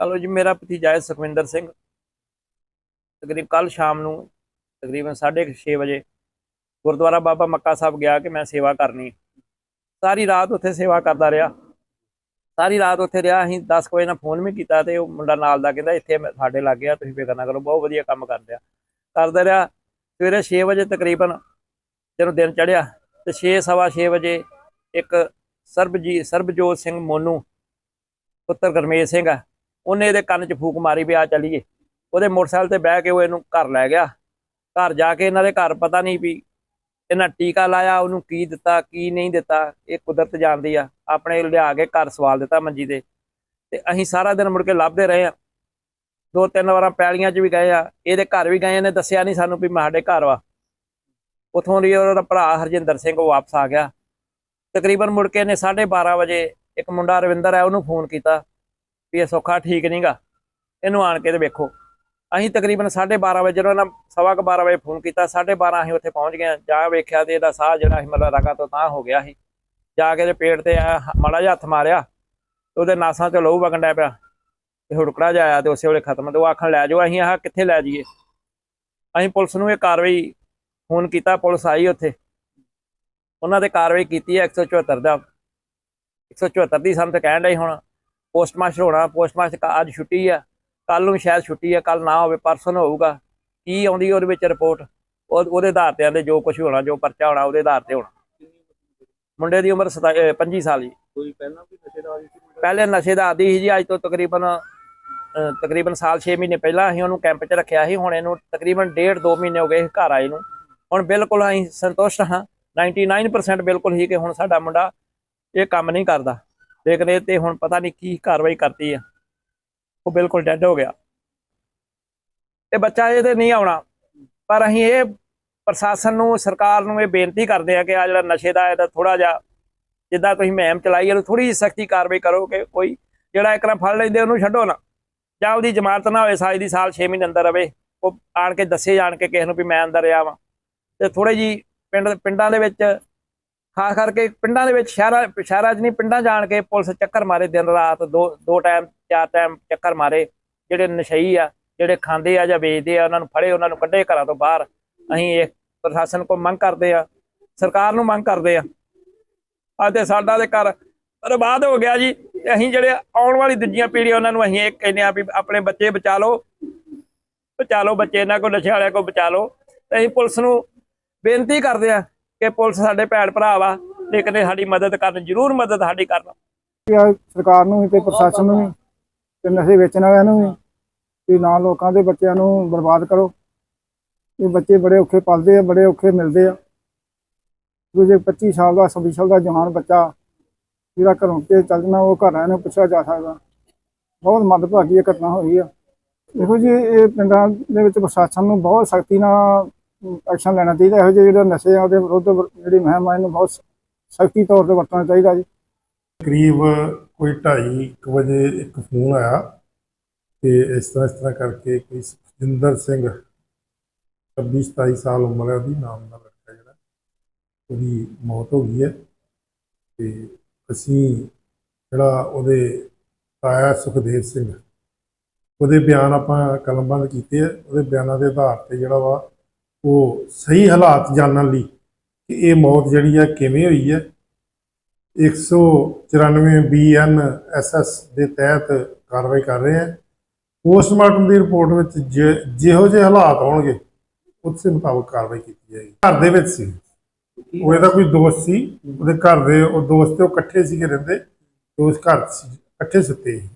ਚਲੋ ਜੀ, ਮੇਰਾ ਭਤੀਜਾ ਹੈ ਸੁਖਵਿੰਦਰ ਸਿੰਘ। ਤਕਰੀਬ ਕੱਲ ਸ਼ਾਮ ਨੂੰ ਤਕਰੀਬਨ 6:30 ਵਜੇ ਗੁਰਦੁਆਰਾ ਬਾਬਾ ਮੱਕਾ ਸਾਹਿਬ ਗਿਆ ਕਿ ਮੈਂ ਸੇਵਾ ਕਰਨੀ ਸਾਰੀ ਰਾਤ ਉੱਥੇ ਸੇਵਾ ਕਰਦਾ ਰਿਹਾ। ਸਾਰੀ ਰਾਤ ਉੱਥੇ ਰਿਹਾ, ਅਸੀਂ 10 ਵਜੇ ਨਾਲ ਫੋਨ ਵੀ ਕੀਤਾ ਤੇ ਉਹ ਮੁੰਡਾ ਨਾਲ ਦਾ ਕਹਿੰਦਾ, ਇੱਥੇ ਮੈਂ- ਸਾਡੇ ਲੱਗ ਗਿਆ ਤੁਸੀਂ ਫਿਕਰ ਨਾ ਕਰੋ, ਬਹੁਤ ਵਧੀਆ ਕੰਮ ਕਰਦੇ ਆ। ਕਰਦਾ ਰਿਹਾ। ਸਵੇਰੇ 6 ਵਜੇ ਤਕਰੀਬਨ ਜਦੋਂ ਦਿਨ ਚੜ੍ਹਿਆ ਤੇ 6 ਸਵਾ 6 ਵਜੇ ਇੱਕ ਸਰਬਜੀ, ਸਰਬਜੋਤ ਸਿੰਘ ਮੋਨੂ, ਪੁੱਤਰ ਗਰਮੇਸ਼ ਸਿੰਘ ਆ ਉਹਨੇ ਇਹਦੇ ਕੰਨ 'ਚ ਫੂਕ ਮਾਰੀ ਵੀ ਆ ਚਲੀਏ। ਉਹਦੇ ਮੋਟਰਸਾਈਕਲ ਤੇ ਬਹਿ ਕੇ ਉਹ ਇਹਨੂੰ ਘਰ ਲੈ ਗਿਆ। ਘਰ ਜਾ ਕੇ ਇਹਨਾਂ ਦੇ ਘਰ ਪਤਾ ਨਹੀਂ ਵੀ ਇਹਨਾਂ ਟੀਕਾ ਲਾਇਆ, ਉਹਨੂੰ ਕੀ ਦਿੱਤਾ, ਕੀ ਨਹੀਂ ਦਿੱਤਾ, ਇਹ ਕੁਦਰਤ ਜਾਣਦੀ ਆ। ਆਪਣੇ ਲਿਆ ਕੇ ਘਰ ਸਵਾਲ ਦਿੱਤਾ ਮੰਜੀ ਤੇ। ਤੇ ਅਸੀਂ ਸਾਰਾ ਦਿਨ ਮੁੜ ਕੇ ਲੱਭਦੇ ਰਹੇ ਆ। ਦੋ ਤਿੰਨ ਵਾਰਾਂ ਪੈਲੀਆਂ 'ਚ ਵੀ ਗਏ ਆ। ਇਹਦੇ ਘਰ ਵੀ ਗਏ ਇਹਨੇ ਦੱਸਿਆ ਨਹੀਂ ਸਾਨੂੰ ਵੀ ਸਾਡੇ ਘਰ ਵਾ। ਉਥੋਂ ਦੀ ਉਹਦਾ ਭਰਾ ਹਰਜਿੰਦਰ ਸਿੰਘ ਉਹ ਵਾਪਸ ਆ ਗਿਆ। ਤਕਰੀਬਨ ਮੁੜ ਕੇ ਇਹਨੇ 12:30 ਵਜੇ ਇੱਕ ਮੁੰਡਾ ਰਵਿੰਦਰ ਹੈ ਉਹਨੂੰ ਫੋਨ ਕੀਤਾ। ਵੀ ਇਹ ਸੌਖਾ ਠੀਕ ਨਹੀਂਗਾ ਇਹਨੂੰ ਆਣ ਕੇ ਤੇ ਵੇਖੋ। ਅਸੀਂ ਤਕਰੀਬਨ 12:30 ਵਜੇ ਜਦੋਂ ਇਹਨਾਂ ਸਵਾ ਕੁ 12 ਵਜੇ ਫੋਨ ਕੀਤਾ 12:30 ਅਸੀਂ ਉੱਥੇ ਪਹੁੰਚ ਗਏ ਹਾਂ। ਜਾ ਵੇਖਿਆ ਤੇ ਇਹਦਾ ਸਾਹ ਜਿਹੜਾ ਸੀ ਮਤਲਬ ਰਗਾ ਤੋਂ ਤਾਂ ਹੋ ਗਿਆ ਸੀ। ਜਾ ਕੇ ਇਹਦੇ ਪੇਟ ਤੇ ਐਂ ਮਾੜਾ ਜਿਹਾ ਹੱਥ ਮਾਰਿਆ। ਉਹਦੇ ਨਾਸਾਂ 'ਚੋਂ ਲਹੂ ਵਗਣ ਡਿਆ ਪਿਆ। ਤੇ ਹੁੜਕੜਾ ਜਾਇਆ ਆਇਆ ਤੇ ਉਸੇ ਵੇਲੇ ਖਤਮ। ਤੇ ਉਹ ਆਖਣ ਲੈ ਜਾਓ, ਅਸੀਂ ਆਹ ਕਿੱਥੇ ਲੈ ਜਾਈਏ? ਅਸੀਂ ਪੁਲਿਸ ਨੂੰ ਇਹ ਕਾਰਵਾਈ ਫੋਨ ਕੀਤਾ, ਪੁਲਿਸ ਆਈ ਉੱਥੇ। ਉਹਨਾਂ ਤੇ ਕਾਰਵਾਈ ਕੀਤੀ ਹੈ 174 ਦਾ। 174 ਦੀ ਸਾਨੂੰ ਤਾਂ ਕਹਿਣ ਡਈ ਹੁਣ। ਪੋਸਟਮਾਸਟਰ ਹੋਣਾ ਪੋਸਟਮਾਸਟਰ ਅੱਜ ਛੁੱਟੀ ਆ। ਕੱਲ ਨੂੰ ਸ਼ਾਇਦ ਛੁੱਟੀ ਆ ਕੱਲ ਨਾ ਹੋਵੇ ਪਰਸੋਂ ਹੋਊਗਾ। ਕੀ ਆਉਂਦੀ ਉਹਦੇ ਵਿੱਚ ਰਿਪੋਰਟ ਉਹ ਉਹਦੇ ਆਧਾਰ ਤੇ ਆਂਦੇ ਜੋ ਕੁਝ ਹੋਣਾ ਜੋ ਪਰਚਾ ਹੋਣਾ ਉਹਦੇ ਆਧਾਰ ਤੇ ਹੋਣਾ। ਮੁੰਡੇ ਦੀ ਉਮਰ 25 ਸਾਲ ਜੀ। ਕੋਈ ਪਹਿਲਾਂ ਵੀ ਨਸ਼ੇ ਦਾ ਆਦੀ ਸੀ? ਪਹਿਲੇ ਨਸ਼ੇ ਦਾ ਆਦੀ ਸੀ ਜੀ ਅੱਜ ਤੋਂ ਤਕਰੀਬਨ ਤਕਰੀਬਨ ਸਾਲ 6 ਮਹੀਨੇ ਪਹਿਲਾਂ ਅਸੀਂ ਉਹਨੂੰ ਕੈਂਪ 'ਚ ਰੱਖਿਆ ਸੀ। ਹੁਣ ਇਹਨੂੰ ਤਕਰੀਬਨ ਡੇਢ 2 ਮਹੀਨੇ ਹੋ ਗਏ ਘਰ ਆਏ ਨੂੰ। ਹੁਣ ਬਿਲਕੁਲ ਅਸੀਂ ਸੰਤੁਸ਼ਟ ਹਾਂ। 99% ਬਿਲਕੁਲ ਹੀ ਕਿ ਹੁਣ ਸਾਡਾ ਮੁੰਡਾ ਇਹ ਕੰਮ ਨਹੀਂ ਕਰਦਾ। ਲੇਕਿਨ ਇਹ ਤੇ ਹੁਣ ਪਤਾ ਨਹੀਂ ਕੀ ਕਾਰਵਾਈ ਕਰਤੀ ਆ। ਉਹ ਬਿਲਕੁਲ ਡੈੱਡ ਹੋ ਗਿਆ। ਇਹ ਬੱਚਾ ਇਹਦੇ ਨਹੀਂ ਆਉਣਾ। ਪਰ ਅਸੀਂ ਇਹ ਪ੍ਰਸ਼ਾਸਨ ਨੂੰ, ਸਰਕਾਰ ਨੂੰ ਇਹ ਬੇਨਤੀ ਕਰਦੇ ਆ ਕਿ ਆ ਜਿਹੜਾ ਨਸ਼ੇ ਦਾ ਇਹਦਾ ਥੋੜਾ ਜਿਹਾ ਜਿੱਦਾਂ ਤੁਸੀਂ ਮਹਿਮ ਚਲਾਈ ਇਹਨੂੰ ਥੋੜੀ ਜਿਹੀ ਸਖਤੀ ਕਾਰਵਾਈ ਕਰੋ ਕਿ ਕੋਈ ਜਿਹੜਾ ਇੱਕ ਨਾ ਫੜ ਲੈਂਦੇ ਉਹਨੂੰ ਛੱਡੋ ਨਾ। ਜਾਂ ਉਹਦੀ ਜ਼ਮਾਨਤ ਨਾ ਹੋਵੇ, ਸਾਲ ਦੀ ਸਾਲ 6 ਮਹੀਨੇ ਅੰਦਰ ਰਵੇ। ਉਹ ਆਣ ਕੇ ਦੱਸੇ ਜਾਣ ਕੇ ਕਿਸੇ ਨੂੰ ਵੀ ਮੈਂ ਅੰਦਰ ਰਿਹਾ ਵਾਂ। ਤੇ ਥੋੜੇ ਜੀ ਪਿੰਡ ਪਿੰਡਾਂ ਦੇ ਵਿੱਚ ਖਾਸ ਕਰਕੇ ਪਿੰਡਾਂ ਦੇ ਵਿੱਚ ਸ਼ਹਿਰਾਂ ਸ਼ਹਿਰਾਂ 'ਚ ਨਹੀਂ, ਪਿੰਡਾਂ ਜਾਣ ਕੇ ਪੁਲਿਸ ਚੱਕਰ ਮਾਰੇ ਦਿਨ ਰਾਤ, ਦੋ ਦੋ ਟਾਈਮ ਚਾਰ ਟਾਈਮ ਚੱਕਰ ਮਾਰੇ, ਜਿਹੜੇ ਨਸ਼ਈ ਆ, ਜਿਹੜੇ ਖਾਂਦੇ ਆ ਜਾਂ ਵੇਚਦੇ ਆ, ਉਹਨਾਂ ਨੂੰ ਫੜੇ, ਉਹਨਾਂ ਨੂੰ ਕੱਢੇ ਘਰਾਂ ਤੋਂ ਬਾਹਰ। ਅਸੀਂ ਇਹ ਪ੍ਰਸ਼ਾਸਨ ਕੋਲ ਮੰਗ ਕਰਦੇ ਆ, ਸਰਕਾਰ ਨੂੰ ਮੰਗ ਕਰਦੇ ਆ। ਆ ਤੇ ਸਾਡਾ ਦੇ ਘਰ ਬਰਬਾਦ ਹੋ ਗਿਆ ਜੀ ਅਸੀਂ ਜਿਹੜੇ ਆਉਣ ਵਾਲੀ ਦੂਜੀਆਂ ਪੀੜ੍ਹੀਆਂ, ਉਹਨਾਂ ਨੂੰ ਅਸੀਂ ਇਹ ਕਹਿੰਦੇ ਆ ਵੀ ਆਪਣੇ ਬੱਚੇ ਬਚਾ ਲਓ ਬਚਾ ਲਓ ਬੱਚੇ, ਇਹਨਾਂ ਕੋਲ ਨਸ਼ੇ ਵਾਲਿਆਂ ਕੋਲ ਬਚਾ ਲਓ। ਅਸੀਂ ਪੁਲਿਸ ਨੂੰ ਬੇਨਤੀ ਕਰਦੇ ਆ ਕਿ ਪੁਲਿਸ ਸਾਡੇ ਭੈਣ ਭਰਾ ਵਾ ਲੇਕਿਨ ਇਹ ਸਾਡੀ ਮਦਦ ਕਰਨ, ਜ਼ਰੂਰ ਮਦਦ ਸਾਡੀ ਕਰਨ। ਸਰਕਾਰ ਨੂੰ ਵੀ ਤੇ ਪ੍ਰਸ਼ਾਸਨ ਨੂੰ ਵੀ, ਤੇ ਨਸ਼ੇ ਵੇਚਣ ਵਾਲਿਆਂ ਨੂੰ ਵੀ ਕਿ ਨਾ ਲੋਕਾਂ ਦੇ ਬੱਚਿਆਂ ਨੂੰ ਬਰਬਾਦ ਕਰੋ। ਇਹ ਬੱਚੇ ਬੜੇ ਔਖੇ ਪਲਦੇ ਆ, ਬੜੇ ਔਖੇ ਮਿਲਦੇ ਆ। ਕੋਈ ਜੇ 25 ਸਾਲ ਦਾ 26 ਸਾਲ ਦਾ ਜਵਾਨ ਬੱਚਾ ਜਿਹੜਾ ਘਰੋਂ ਤੇ ਚੱਲ ਜਾਣਾ, ਉਹ ਘਰ ਆਇਆ ਨੂੰ ਪੁੱਛਿਆ ਜਾ ਸਕਦਾ। ਬਹੁਤ ਮੰਦਭਾਗੀ ਇਹ ਘਟਨਾ ਹੋਈ ਆ। ਦੇਖੋ ਜੀ ਇਹ ਪਿੰਡਾਂ ਦੇ ਵਿੱਚ ਪ੍ਰਸ਼ਾਸਨ ਨੂੰ ਬਹੁਤ ਸਖਤੀ ਨਾਲ ਐਕਸ਼ਨ ਲੈਣਾ ਚਾਹੀਦਾ, ਇਹੋ ਜਿਹੇ ਜਿਹੜੇ ਨਸ਼ੇ ਆ, ਉਹਦੇ ਵਿਰੁੱਧ ਜਿਹੜੀ ਮੁਹਿੰਮ ਆ, ਇਹਨੂੰ ਬਹੁਤ ਸਖਤੀ ਤੌਰ ਤੇ ਵਰਤਣਾ ਚਾਹੀਦਾ ਜੀ। ਕਰੀਬ ਕੋਈ 2:30 ਵਜੇ ਇੱਕ ਫੋਨ ਆਇਆ ਤੇ ਇਸ ਤਰ੍ਹਾਂ ਇਸ ਤਰ੍ਹਾਂ ਕਰਕੇ ਕੋਈ ਸੁਖਜਿੰਦਰ ਸਿੰਘ 26 27 ਸਾਲ ਉਮਰ ਹੈ ਉਹਦੀ ਨਾਮ ਦਾ ਲੜਕਾ ਜਿਹੜਾ, ਉਹਦੀ ਮੌਤ ਹੋ ਗਈ ਹੈ। ਤੇ ਅਸੀਂ ਜਿਹੜਾ ਉਹਦੇ ਤਾਇਆ ਸੁਖਦੇਵ ਸਿੰਘ, ਉਹਦੇ ਬਿਆਨ ਆਪਾਂ ਕਲਮਬੰਦ ਕੀਤੇ ਆ। ਉਹਦੇ ਬਿਆਨਾਂ ਦੇ ਆਧਾਰ ਤੇ ਜਿਹੜਾ ਵਾ ਉਹ ਸਹੀ ਹਾਲਾਤ ਜਾਣਨ ਲਈ ਕਿ ਇਹ ਮੌਤ ਜਿਹੜੀ ਹੈ ਕਿਵੇਂ ਹੋਈ ਹੈ 194 ਬੀਐਨ ਐਸਐਸ ਦੇ ਤਹਿਤ ਕਾਰਵਾਈ ਕਰ ਰਹੇ ਹੈ ਪੋਸਟਮਾਰਟਮ ਦੀ ਰਿਪੋਰਟ ਵਿੱਚ ਜਿ- ਜਿਹੋ ਜਿਹੇ ਹਾਲਾਤ ਹੋਣਗੇ, ਉਸੇ ਮੁਤਾਬਕ ਕਾਰਵਾਈ ਕੀਤੀ ਜਾਏਗੀ। ਘਰ ਦੇ ਵਿੱਚ ਸੀ। ਉਹ ਇਹਦਾ ਕੋਈ ਦੋਸਤ ਸੀ। ਉਹਦੇ ਘਰ ਦੇ ਉਹ ਦੋਸਤ ਤੇ ਉਹ ਇਕੱਠੇ ਸੀਗੇ ਰਹਿੰਦੇ। ਤੇ ਉਸ ਘਰ ਇਕੱਠੇ ਸੁੱਤੇ